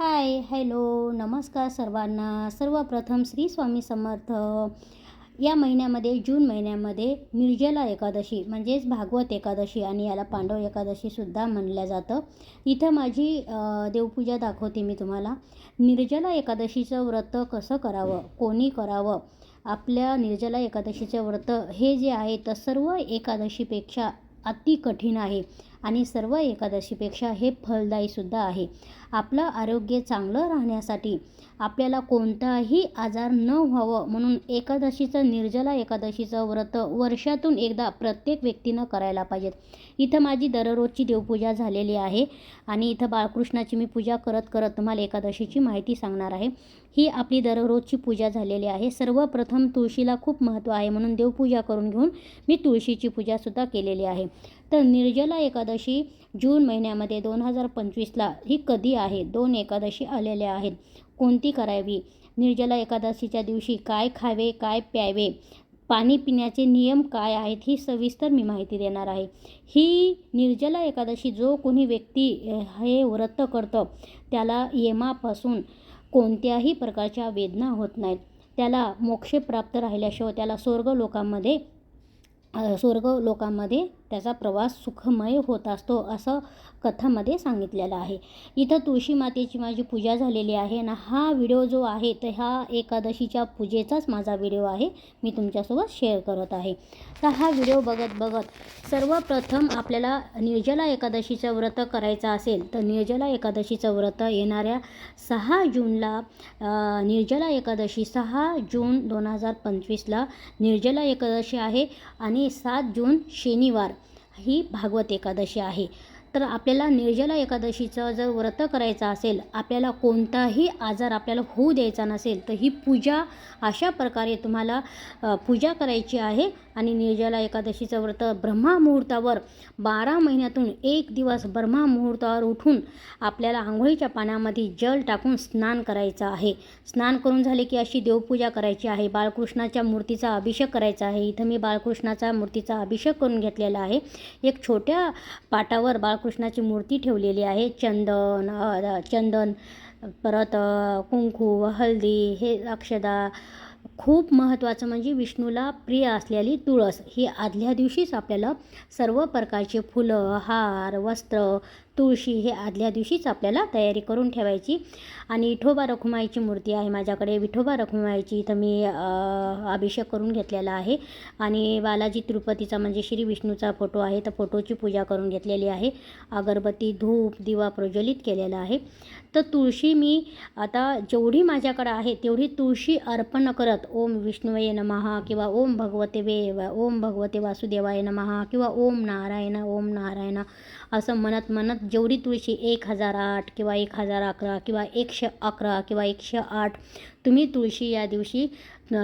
Hi hello नमस्कार सर्वांना. सर्वप्रथम श्री स्वामी समर्थ. या महिन्यामध्ये जून महिन्यामध्ये निर्जला एकादशी म्हणजेच भागवत एकादशी आणि याला पांडव एकादशीसुद्धा म्हणलं जातं. इथं माझी देवपूजा दाखवते मी तुम्हाला. निर्जला एकादशीचं व्रत कसं करावं? कोणी करावं? आपल्या निर्जला एकादशीचं व्रत हे जे आहे तर सर्व एकादशीपेक्षा अति कठीण आहे. आणि सर्व एकादशीपेक्षा हे फलदायीसुद्धा आहे. आपलं आरोग्य चांगलं राहण्यासाठी. आपल्याला कोणताही आजार न व्हावं म्हणून एकादशीचं निर्जला एकादशीचं व्रत वर्षातून एकदा प्रत्येक व्यक्तीनं करायला पाहिजेत. इथं माझी दररोजची देवपूजा झालेली आहे आणि इथं बाळकृष्णाची मी पूजा करत करत तुम्हाला एकादशीची माहिती सांगणार आहे. ही आपली दररोजची पूजा झालेली आहे. सर्वप्रथम तुळशीला खूप महत्त्व आहे म्हणून देवपूजा करून घेऊन मी तुळशीची पूजासुद्धा केलेली आहे. तर निर्जला एकादशी जून महिन्यामध्ये दोन हजार पंचवीसला ही कधी आहे. दोन एकादशी आलेल्या आहेत. कोणती करावी? निर्जला एकादशीच्या दिवशी काय खावे काय प्यावे? पाणी पिण्याचे नियम काय आहेत ही सविस्तर मी माहिती देणार आहे. ही निर्जला एकादशी जो कोणी व्यक्ती हे व्रत करतं त्याला यमापासून कोणत्याही प्रकारच्या वेदना होत नाहीत. त्याला मोक्ष प्राप्त राहिल्याशिवाय त्याला स्वर्ग लोकांमध्ये स्वर्ग लोकांमध्ये त्याचा प्रवास सुखमय होत असतो असं कथामध्ये सांगितलेलं आहे. इथं तुळशी मातेची माझी पूजा झालेली आहे ना हा व्हिडिओ जो आहे तर हा एकादशीच्या पूजेचाच माझा व्हिडिओ आहे मी तुमच्यासोबत शेअर करत आहे. तर हा व्हिडिओ बघत बघत सर्वप्रथम आपल्याला निर्जला एकादशीचं व्रत करायचं असेल तर निर्जला एकादशीचं व्रत येणाऱ्या सहा जूनला निर्जला एकादशी सहा जून दोन हजार पंचवीसला निर्जला एकादशी आहे आणि सात जून शनिवार. ही भागवत एकादशी आहे. तर आपल्याला निर्जला एकादशीचं जर व्रत करायचं असेल आपल्याला कोणताही आजार आपल्याला होऊ द्यायचा नसेल तर ही पूजा अशा प्रकारे तुम्हाला पूजा करायची आहे. आणि निर्जला एकादशीचं व्रत ब्रह्मामुहूर्तावर बारा महिन्यातून एक दिवस ब्रह्मामुहूर्तावर उठून आपल्याला आंघोळीच्या पाण्यामध्ये जल टाकून स्नान करायचं आहे. स्नान करून झाले की अशी देवपूजा करायची आहे. बाळकृष्णाच्या मूर्तीचा अभिषेक करायचा आहे. इथं मी बाळकृष्णाचा मूर्तीचा अभिषेक करून घेतलेला आहे. एक छोट्या पाटावर बाळ कृष्णाची मूर्ती ठेवलेली आहे. चंदन चंदन परत कुंकू हळदी हे अक्षदा खूप महत्त्वाचं म्हणजे विष्णूला प्रिय असलेली तुळस. ही आदल्या दिवशीच आपल्याला सर्व प्रकारचे फुलं हार वस्त्र तुळशी हे आदल्या दिवशीच आपल्याला तयारी करून ठेवायची. आणि विठोबा रखुमाईची मूर्ती आहे माझ्याकडे. विठोबा रखुमाईची इथं मी अभिषेक करून घेतलेला आहे. आणि बालाजी तिरुपतीचा म्हणजे श्री विष्णूचा फोटो आहे. तर फोटोची पूजा करून घेतलेली आहे. अगरबत्ती धूप दिवा प्रज्वलित केलेला आहे. तर तुळशी मी आता जेवढी माझ्याकडं आहे तेवढी तुळशी अर्पण करत ओम विष्णुवे नमहा किंवा ओम भगवते वे ओम भगवते वासुदेवाय नमहा किंवा ओम नारायण ओम नारायण असं म्हणत म्हणत जेवढी तुळशी एक हजार आठ किंवा एक हजार अकरा किंवा एकशे अकरा किंवा एकशे आठ तुम्ही तुळशी या दिवशी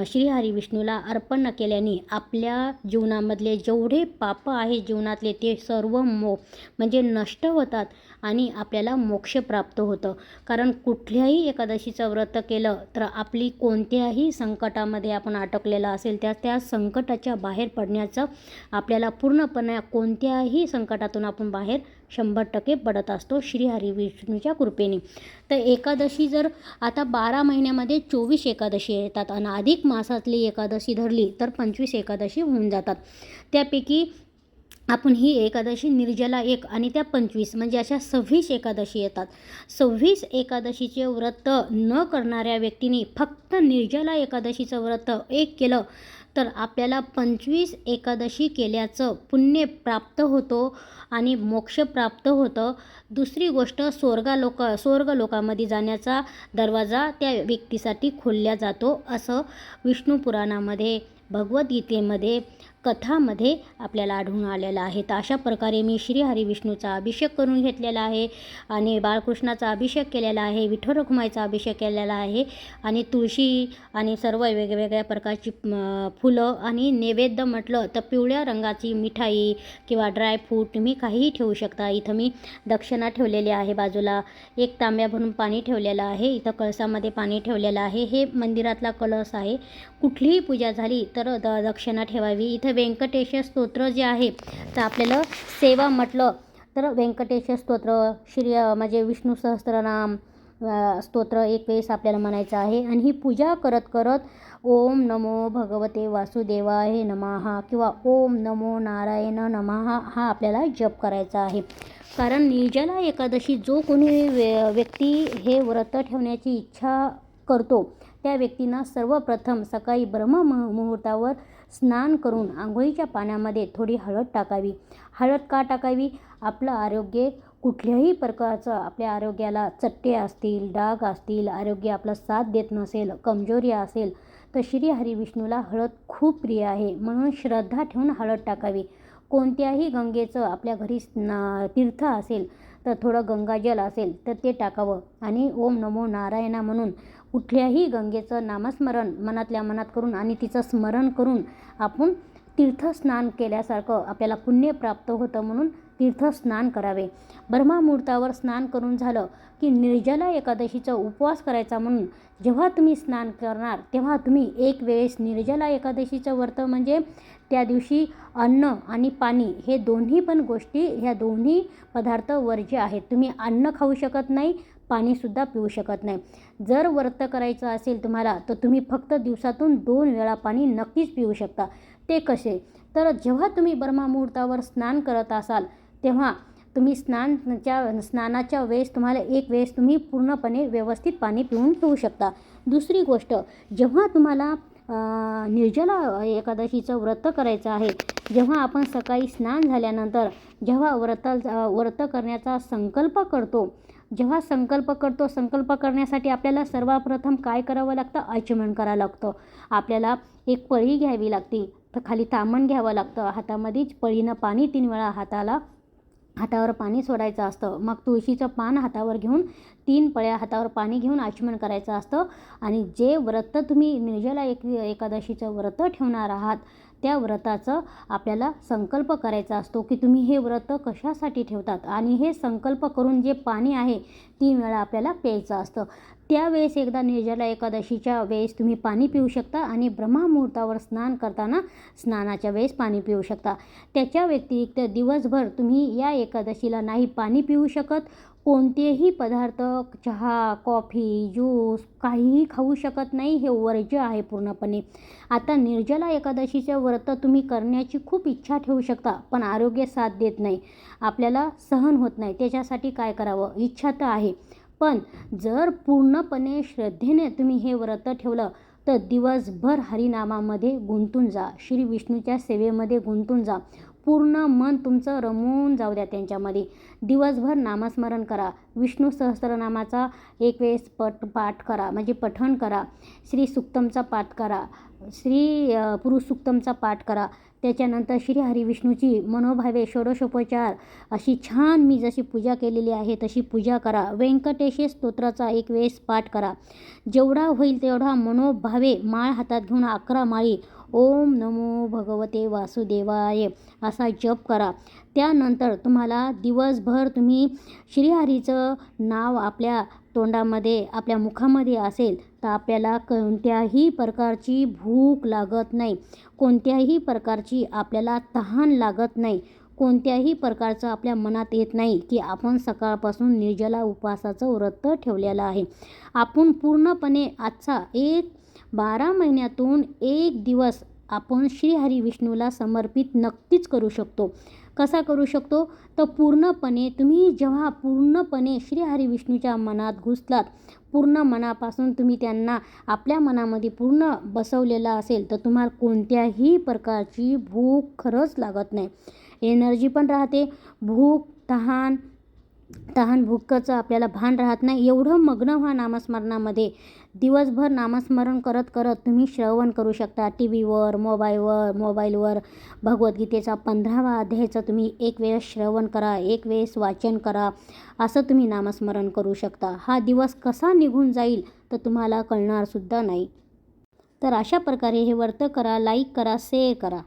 श्रीहरी विष्णूला अर्पण केल्याने आपल्या जीवनामधले जेवढे पाप आहे जीवनातले ते सर्व मो म्हणजे नष्ट होतात आणि आपल्याला मोक्ष प्राप्त होतं. कारण कुठल्याही एकादशीचं व्रत केलं तर आपली कोणत्याही संकटामध्ये आपण अटकलेलं असेल त्या त्या संकटाच्या बाहेर पडण्याचं आपल्याला पूर्णपणे कोणत्याही संकटातून आपण बाहेर शंभर टक्के पडत असतो श्रीहरी विष्णूच्या कृपेने. तर एकादशी जर आता बारा महिन्यामध्ये चोवीस एकादशी येतात आणि अधिक मासातली एकादशी धरली तर पंचवीस एकादशी होऊन जातात. त्यापैकी आपण ही एकादशी निर्जला एक आणि त्या पंचवीस म्हणजे अशा सव्वीस एकादशी येतात. सव्वीस एकादशीचे व्रत न करणाऱ्या व्यक्तीने फक्त निर्जला एकादशीचं व्रत एक केलं तर आपल्याला पंचवीस एकादशी केल्याचं पुण्य प्राप्त होतो आणि मोक्ष प्राप्त होतं. दुसरी गोष्ट स्वर्गालोक स्वर्गलोकामध्ये जाण्याचा दरवाजा त्या व्यक्तीसाठी खोलला जातो असं विष्णू पुराणामध्ये भगवद्गीतेमध्ये कथामध्ये आपल्याला आढळून आलेलं आहे. तर अशा प्रकारे मी श्री हरी विष्णूचा अभिषेक करून घेतलेला आहे आणि बाळकृष्णाचा अभिषेक केलेला आहे विठ्ठल रखुमाईचा अभिषेक केलेला आहे आणि तुळशी आणि सर्व वेगवेगळ्या प्रकारची फुलं आणि नैवेद्य म्हटलं तर पिवळ्या रंगाची मिठाई किंवा ड्रायफ्रूट तुम्ही काहीही ठेवू शकता. इथं मी दक्षिणा ठेवलेली आहे बाजूला एक तांब्या भरून पाणी ठेवलेलं आहे इथं कळसामध्ये पाणी ठेवलेलं आहे. हे मंदिरातला कळस आहे. कुठलीही पूजा झाली तर द दक्षिणा ठेवावी. इथं व्यंकटेश स्तोत्र जे आहे तर आपल्याला सेवा म्हटलं तर व्यंकटेश स्तोत्र श्री म्हणजे विष्णू सहस्त्रनाम स्तोत्र एक वेळेस आपल्याला म्हणायचं आहे. आणि ही पूजा करत करत ओम नमो भगवते वासुदेवाय नमः किंवा ओम नमो नारायण नमः हा आपल्याला जप करायचा आहे. कारण निर्जला एकादशी जो कोणी व्य व्यक्ती हे व्रत ठेवण्याची इच्छा करतो त्या व्यक्तींना सर्वप्रथम सकाळी ब्रह्म मुह- मुहूर्तावर स्नान करून आंघोळीच्या पाण्यामध्ये थोडी हळद टाकावी. हळद का टाकावी? आपलं आरोग्य कुठल्याही प्रकारचं आपल्या आरोग्याला चट्टे असतील डाग असतील आरोग्य आपला साथ देत नसेल कमजोरी असेल तर श्री हरिविष्णूला हळद खूप प्रिय आहे. म्हणून श्रद्धा ठेवून हळद टाकावी. कोणत्याही गंगेचं आपल्या घरी स्ना तीर्थ असेल तर थोडं गंगाजल असेल तर ते टाकावं. आणि ओम नमो नारायणा म्हणून कुठल्याही गंगेचं नामस्मरण मनातल्या मनात करून आणि तिचं स्मरण करून आपण तीर्थस्नान केल्यासारखं आपल्याला पुण्य प्राप्त होतं म्हणून तीर्थस्नान करावे. ब्रह्मामुहूर्तावर स्नान करून झालं की निर्जला एकादशीचा उपवास करायचा म्हणून जेव्हा तुम्ही स्नान करणार तेव्हा तुम्ही एक वेळेस निर्जला एकादशीचं व्रत म्हणजे त्या दिवशी अन्न आणि पाणी हे दोन्ही पण गोष्टी ह्या दोन्ही पदार्थ वर्ज्य आहेत. तुम्ही अन्न खाऊ शकत नाही पाणीसुद्धा पिऊ शकत नाही. जर व्रत करायचं असेल तुम्हाला तर तुम्ही फक्त दिवसातून दोन वेळा पाणी नक्कीच पिऊ शकता. ते कसे? तर जेव्हा तुम्ही ब्रह्ममुहूर्तावर स्नान करत असाल तेव्हा तुम्ही स्नानच्या स्नानाच्या वेळेस तुम्हाला एक वेळेस तुम्ही पूर्णपणे व्यवस्थित पाणी पिऊन ठेवू शकता. दुसरी गोष्ट जेव्हा तुम्हाला निर्जला एकादशीचं व्रत करायचं आहे जेव्हा आपण सकाळी स्नान झाल्यानंतर जेव्हा व्रत व्रत करण्याचा संकल्प करतो जेव्हा संकल्प करतो संकल्प करण्यासाठी आपल्याला सर्वप्रथम काय करावं लागतं? आचमन करावं लागतं. आपल्याला एक पळी घ्यावी लागते. तर खाली तामण घ्यावं लागतं. हातामध्येच पळीनं पाणी तीन वेळा हाताला हातावर पाणी सोडायचं असतं. मग तुळशीचं पान हातावर घेऊन तीन पळ्या हातावर पाणी घेऊन आचमन करायचं असतं. आणि जे व्रत तुम्ही निर्जला एक एकादशीचं व्रत ठेवणार आहात त्या व्रताचं आपल्याला संकल्प करायचा असतो की तुम्ही हे व्रत कशासाठी ठेवतात? आणि हे संकल्प करून जे पाणी आहे तीन वेळा आपल्याला प्यायचं असतं. त्यावेळेस एकदा निर्जला एकादशीच्या वेळेस तुम्ही पाणी पिऊ शकता आणि ब्रह्मामुहूर्तावर स्नान करताना स्नानाच्या वेळेस पाणी पिऊ शकता. त्याच्या व्यतिरिक्त दिवसभर तुम्ही या एकादशीला नाही पाणी पिऊ शकत कोणतेही पदार्थ चहा कॉफी ज्यूस काहीही खाऊ शकत नाही हे वर्ज्य आहे पूर्णपणे. आता निर्जला एकादशीचे व्रत तुम्ही करण्याची खूप इच्छा ठेवू शकता पण आरोग्य साथ देत नाही. आपल्याला सहन होत नाही त्याच्यासाठी काय करावं? इच्छा तर आहे. पण जर पूर्णपणे श्रद्धेने तुम्ही हे व्रत ठेवलं तर दिवसभर हरिनामामध्ये गुंतून जा. श्री विष्णूच्या सेवेमध्ये गुंतून जा. पूर्ण मन तुमचं रमून जाऊ द्या त्यांच्यामध्ये. दिवसभर नामस्मरण करा. विष्णू सहस्रनामाचा एक वेळेस पट पाठ करा. म्हणजे पठण करा. श्री सुक्तमचा पाठ करा. श्री पुरुष सुक्तमचा पाठ करा. त्याच्यानंतर श्री हरिविष्णूची मनोभावे षोडशोपचार. अशी छान मी जशी पूजा केलेली आहे तशी पूजा करा. व्यंकटेश स्तोत्राचा एक वेळेस पाठ करा. जेवढा होईल तेवढा मनोभावे माळ हातात घेऊन अकरा माळी ओम नमो भगवते वासुदेवाय असा जप करा. त्यानंतर तुम्हाला दिवसभर तुम्ही श्रीहरीचं नाव आपल्या तोंडामध्ये आपल्या मुखामध्ये असेल तर आपल्याला कोणत्याही प्रकारची भूक लागत नाही. कोणत्याही प्रकारची आपल्याला तहान लागत नाही. कोणत्याही प्रकारचं आपल्या मनात येत नाही की आपण सकाळपासून निर्जला उपवासाचं व्रत ठेवलेलं आहे. आपण पूर्णपणे आजचा एक बारा महिन्यातून एक दिवस आपण श्रीहरी विष्णूला समर्पित नक्कीच करू शकतो. कसा करू शकतो? तर पूर्णपणे तुम्ही जेव्हा पूर्णपणे श्रीहरी विष्णूच्या मनात घुसलात पूर्ण मनापासून तुम्ही त्यांना आपल्या मनामध्ये पूर्ण बसवलेलं असेल तर तुम्हाला कोणत्याही प्रकारची भूक खरंच लागत नाही. एनर्जी पण राहते. भूक तहान तहान भूकचं आपल्याला भान राहत नाही. एवढं मग्न व्हा नामस्मरणामध्ये. दिवसभर नामस्मरण करत करत तुम्ही श्रवण करू शकता. टी व्हीवर मोबाईलवर मोबाईलवर भगवद्गीतेचा पंधरावा अध्यायाचं तुम्ही एक वेळेस श्रवण करा एक वेळेस वाचन करा असं तुम्ही नामस्मरण करू शकता. हा दिवस कसा निघून जाईल तर तुम्हाला कळणारसुद्धा नाही. तर अशा प्रकारे हे व्रत करा लाईक करा शेअर करा.